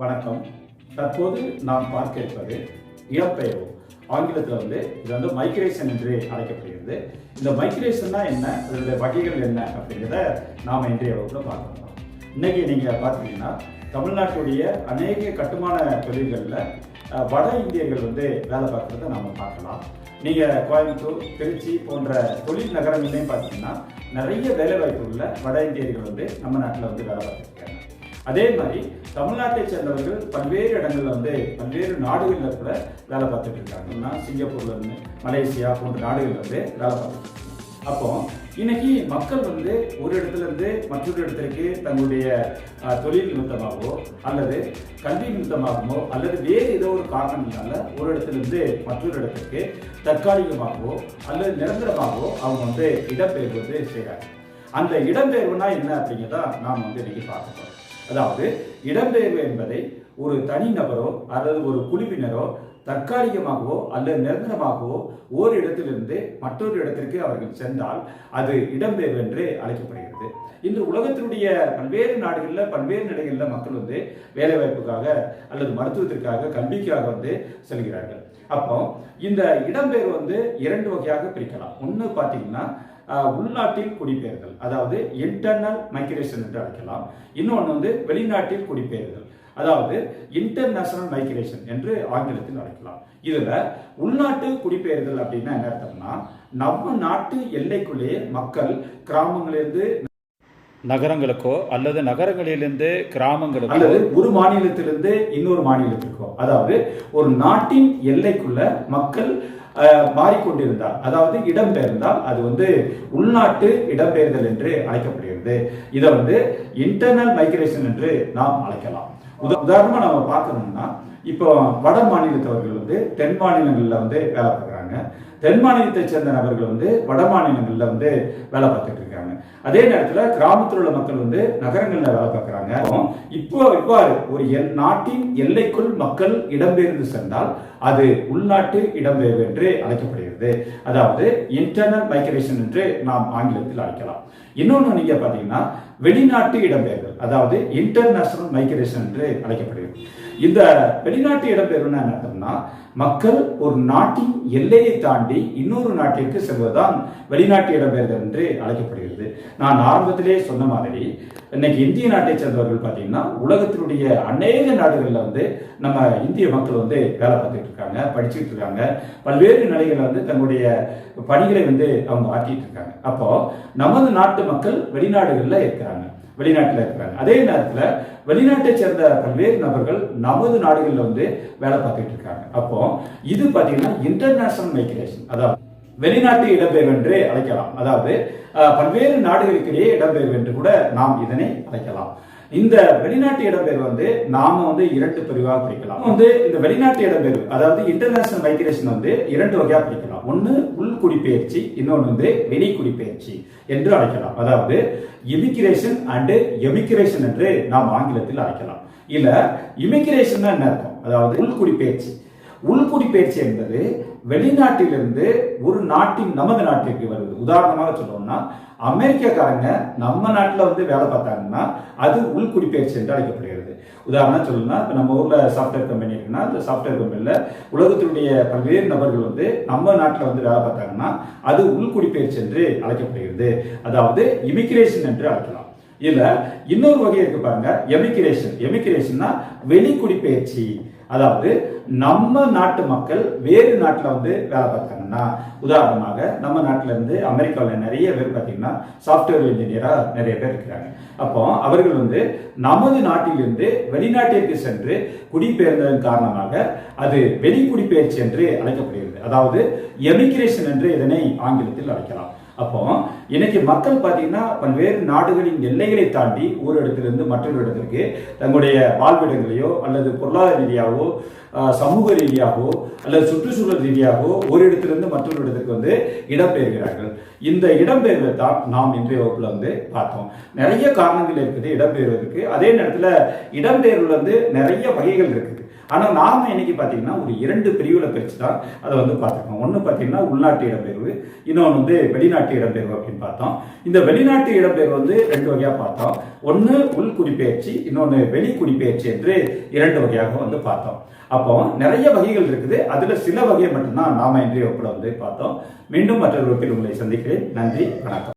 வணக்கம். தற்போது நாம் பார்க்க இருப்பது இடம்பெயர்வு ஆங்கிலத்தில் வந்து இது வந்து மைக்ரேஷன் என்று அழைக்கப்படுகிறது. இந்த மைக்ரேஷன்னா என்ன? அதனுடைய வகைகள் என்ன? அப்படிங்கிறத நாம் இன்றைய வகுப்பில் பார்க்கலாம் இன்னைக்கு நீங்கள் பார்த்தீங்கன்னா தமிழ்நாட்டுடைய அநேக கட்டுமான தொழில்களில் வட இந்தியர்கள் வந்து வேலை பார்க்குறத நாம் பார்க்கலாம். நீங்கள் கோயம்புத்தூர் திருச்சி போன்ற தொழில் நகரங்கள்லையும் பார்த்தீங்கன்னா நிறைய வேலைவாய்ப்புகளில் உள்ள வட இந்தியர்கள் வந்து நம்ம நாட்டில் வந்து வேலை பார்த்துருக்காங்க அதே மாதிரி தமிழ்நாட்டை சேர்ந்தவர்கள் பல்வேறு இடங்கள்ல வந்து பல்வேறு நாடுகளில் கூட வேலை பார்த்துட்டு இருக்காங்கன்னா சிங்கப்பூர்ல இருந்து மலேசியா போன்ற நாடுகள்ல வந்து வேலை பார்த்துட்டு அப்போ இன்னைக்கு மக்கள் வந்து ஒரு இடத்துல இருந்து மற்றொரு இடத்திற்கு தங்களுடைய தொழில் நிமித்தமாகவோ அல்லது கல்வி நிமித்தமாகவோ அல்லது வேறு ஏதோ ஒரு காரணங்களால ஒரு இடத்துல இருந்து மற்றொரு இடத்திற்கு தற்காலிகமாகவோ அல்லது நிரந்தரமாகவோ அவங்க வந்து இடம்பெயர்வது செய்கிறாங்க அந்த இடம்பெயர்வுனா என்ன அப்படிங்கிறத நாம் வந்து இன்னைக்கு பார்க்க அதாவது இடம்பெயர்வு என்பதை ஒரு தனிநபரோ அல்லது ஒரு குழுவினரோ தற்காலிகமாகவோ அல்லது நிரந்தரமாகவோ ஓர் இடத்திலிருந்து மற்றொரு இடத்திற்கு அவர்கள் சென்றால் அது இடம்பெயர்வு என்று அழைக்கப்படுகிறது. இன்று உலகத்தினுடைய பல்வேறு நாடுகளில் பல்வேறு நிலைகளில் மக்கள் வந்து வேலைவாய்ப்புக்காக அல்லது மருத்துவத்திற்காக கல்விக்காக வந்து செல்கிறார்கள். அப்போ இந்த இடம்பெயர்வு வந்து இரண்டு வகையாக பிரிக்கலாம். ஒன்று பார்த்தீங்கன்னா உள்நாட்டில் குடிபெயர்தல் அதாவது இன்டர்னல் மைக்ரேஷன் என்று அழைக்கலாம். இன்னொன்று வந்து வெளிநாட்டில் குடிபெயர்தல் அதாவது இன்டர்நேஷனல் மைக்ரேஷன் என்று ஆங்கிலத்தில் அழைக்கலாம். இதுல உள்நாட்டு குடிபெயர்தல் அப்படின்னா என்ன அர்த்தம்னா நம்ம நாட்டு எல்லைக்குள்ளேயே மக்கள் கிராமங்களிலிருந்து நகரங்களுக்கோ அல்லது நகரங்களிலிருந்து கிராமங்களுக்கோ அல்லது ஒரு மாநிலத்திலிருந்து இன்னொரு மாநிலத்திற்கோ அதாவது ஒரு நாட்டின் எல்லைக்குள்ள மக்கள் மாறிக்கொண்டிருந்தால் அதாவது இடம்பெயர்ந்தால் அது வந்து உள்நாட்டு இடம்பெயர்தல் என்று அழைக்கப்படுகிறது. இதை வந்து இன்டர்னல் மைக்ரேஷன் என்று நாம் அழைக்கலாம். உத- நம்ம பார்க்கணும்னா இப்போ வட மாநிலத்தவர்கள் வந்து தென் மாநிலங்களில் வந்து வேலை பார்க்குறாங்க. தென் மாநிலத்தை சேர்ந்த நபர்கள் வந்து வட மாநிலங்களில் வந்து வேலை பார்த்துட்டு இருக்காங்க. அதே நேரத்தில் கிராமத்தில் உள்ள மக்கள் வந்து நகரங்களில் வேலை பார்க்குறாங்க. இப்போ இவ்வாறு ஒரு எல் நாட்டின் எல்லைக்குள் மக்கள் இடம்பெயர்ந்து சென்றால் அது உள்நாட்டு இடம்பெயர்வு என்று அழைக்கப்படுகிறது. அதாவது இன்டர்னல் மைக்ரேஷன் என்று நாம் ஆங்கிலத்தில் அழைக்கலாம். இன்னொன்று நீங்க பார்த்தீங்கன்னா வெளிநாட்டு இடம்பெயர்வு அதாவது இன்டர்நேஷனல் மைக்ரேஷன் என்று அழைக்கப்படுகிறது. இந்த வெளிநாட்டு இடம்பெயர்வுன்னு என்ன அர்த்தம்னா மக்கள் ஒரு நாட்டின் எல்லையை தாண்டி இன்னொரு நாட்டிற்கு செல்வதுதான் வெளிநாட்டு இடம்பெயர்தல் என்று அழைக்கப்படுகிறது. நான் ஆரம்பத்திலே சொன்ன மாதிரி இன்னைக்கு இந்திய நாட்டை சேர்ந்தவர்கள் பார்த்தீங்கன்னா உலகத்தினுடைய அநேக நாடுகளில் வந்து நம்ம இந்திய மக்கள் வந்து வேலை பார்த்துட்டு இருக்காங்க படிச்சுட்டு இருக்காங்க. பல்வேறு நிலைகளில் வந்து தன்னுடைய பணிகளை வந்து அவங்க ஆற்றிட்டு இருக்காங்க. அப்போ நமது நாட்டு மக்கள் வெளிநாடுகளில் இருக்கிறாங்க. வெளிநாட்டில் இருக்கிறாங்க. அதே நேரத்தில் வெளிநாட்டை சேர்ந்த பல்வேறு நபர்கள் நமது நாடுகளில் வந்து வேலை பார்த்துட்டு இருக்காங்க. அப்போ இது பார்த்தீங்கன்னா இன்டர்நேஷனல் மைக்ரேஷன் அதாவது வெளிநாட்டு இடம்பெயர்வு என்று அழைக்கலாம். அதாவது பல்வேறு நாடுகளுக்கிடையே இடம்பெயர்வு என்று கூட நாம் இதனை அழைக்கலாம். இந்த வெளிநாட்டு இடம்பெயர்வு வந்து நாம வந்து இரண்டு பிரிவாக பிரிக்கலாம். வந்து இந்த வெளிநாட்டு இடம்பெயர்வு அதாவது இன்டர்நேஷனல் மைக்ரேஷன் வந்து இரண்டு வகையா பிரிக்கலாம். ஒன்னு உள் இன்னொன்று வந்து வெளி குடிபெயர்ச்சி என்று அழைக்கலாம். அதாவது இமிகிரேஷன் அண்டு எமிகிரேஷன் என்று நாம் ஆங்கிலத்தில் அழைக்கலாம். இல்ல இமிகிரேஷன் என்ன அர்த்தம்? அதாவது உள்குடிபெயர்ச்சி. உள்குடிபெயர்ச்சி என்பது வெளிநாட்டிலிருந்து ஒரு நாட்டின் நமது நாட்டிற்கு வருது. உதாரணமாக சொல்லணும்னா அமெரிக்காக்காரங்க நம்ம நாட்டில் வந்து வேலை பார்த்தாங்கன்னா அது உள்குடிப்பெயர்ச்சி என்று அழைக்கப்படுகிறது. உதாரணம் சொல்லணும்னா இப்போ நம்ம ஊரில் சாஃப்ட்வேர் கம்பெனி இருக்குன்னா அந்த சாஃப்ட்வேர் கம்பெனியில் உலகத்தினுடைய பல்வேறு நபர்கள் வந்து நம்ம நாட்டில் வந்து வேலை பார்த்தாங்கன்னா அது உள்குடிப்பெயர்ச்சி என்று அழைக்கப்படுகிறது. அதாவது இமிகிரேஷன் என்று அழைக்கலாம். இதுல இன்னொரு வகை இருக்கு பாருங்க எமிகிரேஷன் எமிகிரேஷன்னா வெளிக்குடிப்பெயர்ச்சி அதாவது நம்ம நாட்டு மக்கள் வேறு நாட்டில் வந்து வேலை பார்த்தாங்கன்னா உதாரணமாக நம்ம நாட்டில இருந்து அமெரிக்காவில் நிறைய பேர் பார்த்தீங்கன்னா சாஃப்ட்வேர் இன்ஜினியராக நிறைய பேர் இருக்கிறாங்க. அப்போ அவர்கள் வந்து நமது நாட்டிலிருந்து வெளிநாட்டிற்கு சென்று குடிபெயர்ந்ததன் காரணமாக அது வெளிக்குடிபெயர்ச்சி என்று அழைக்கப்படுகிறது. அதாவது எமிகிரேஷன் என்று இதனை ஆங்கிலத்தில் அழைக்கலாம். அப்போ இன்னைக்கு மக்கள் பார்த்தீங்கன்னா பல்வேறு நாடுகளின் எல்லைகளை தாண்டி ஒரு இடத்திலிருந்து மற்றொரு இடத்திற்கு தங்களுடைய வாழ்விடங்களையோ அல்லது பொருளாதார ரீதியாகவோ சமூக ரீதியாகவோ அல்லது சுற்றுச்சூழல் ரீதியாகவோ ஒரு இடத்திலிருந்து மற்றொரு இடத்துக்கு வந்து இடம்பெயர்கிறார்கள். இந்த இடம்பெயர்வை தான் நாம் இன்றைய வகுப்பில் வந்து பார்த்தோம். நிறைய காரணங்கள் இருக்குது இடம்பெயர்வதற்கு. அதே நேரத்தில் இடம்பெயர்வுல வந்து நிறைய வகைகள் இருக்குது ஆனால் நாம் இன்னைக்கு பார்த்தீங்கன்னா ஒரு இரண்டு பிரிவில் பிரித்து தான் அதை வந்து பார்த்துருக்கோம் ஒன்று பார்த்தீங்கன்னா உள்நாட்டு இடம்பெயர்வு இன்னொன்று வந்து வெளிநாட்டு இடம்பெயர்வு அப்படின்னு பார்த்தோம். இந்த வெளிநாட்டு இடம்பெயர்வு வந்து ரெண்டு வகையாக பார்த்தோம். ஒன்று உள் குடிப்பெயர்ச்சி இன்னொன்று வெளி குடிப்பெயர்ச்சி என்று இரண்டு வகையாக வந்து பார்த்தோம். அப்போ நிறைய வகைகள் இருக்குது. அதில் சில வகையை மட்டும்தான் நாம இன்றைய ஒப்பிட வந்து பார்த்தோம். மீண்டும் மற்றொரு வகுப்பில் உங்களை சந்திக்கிறேன். நன்றி வணக்கம்.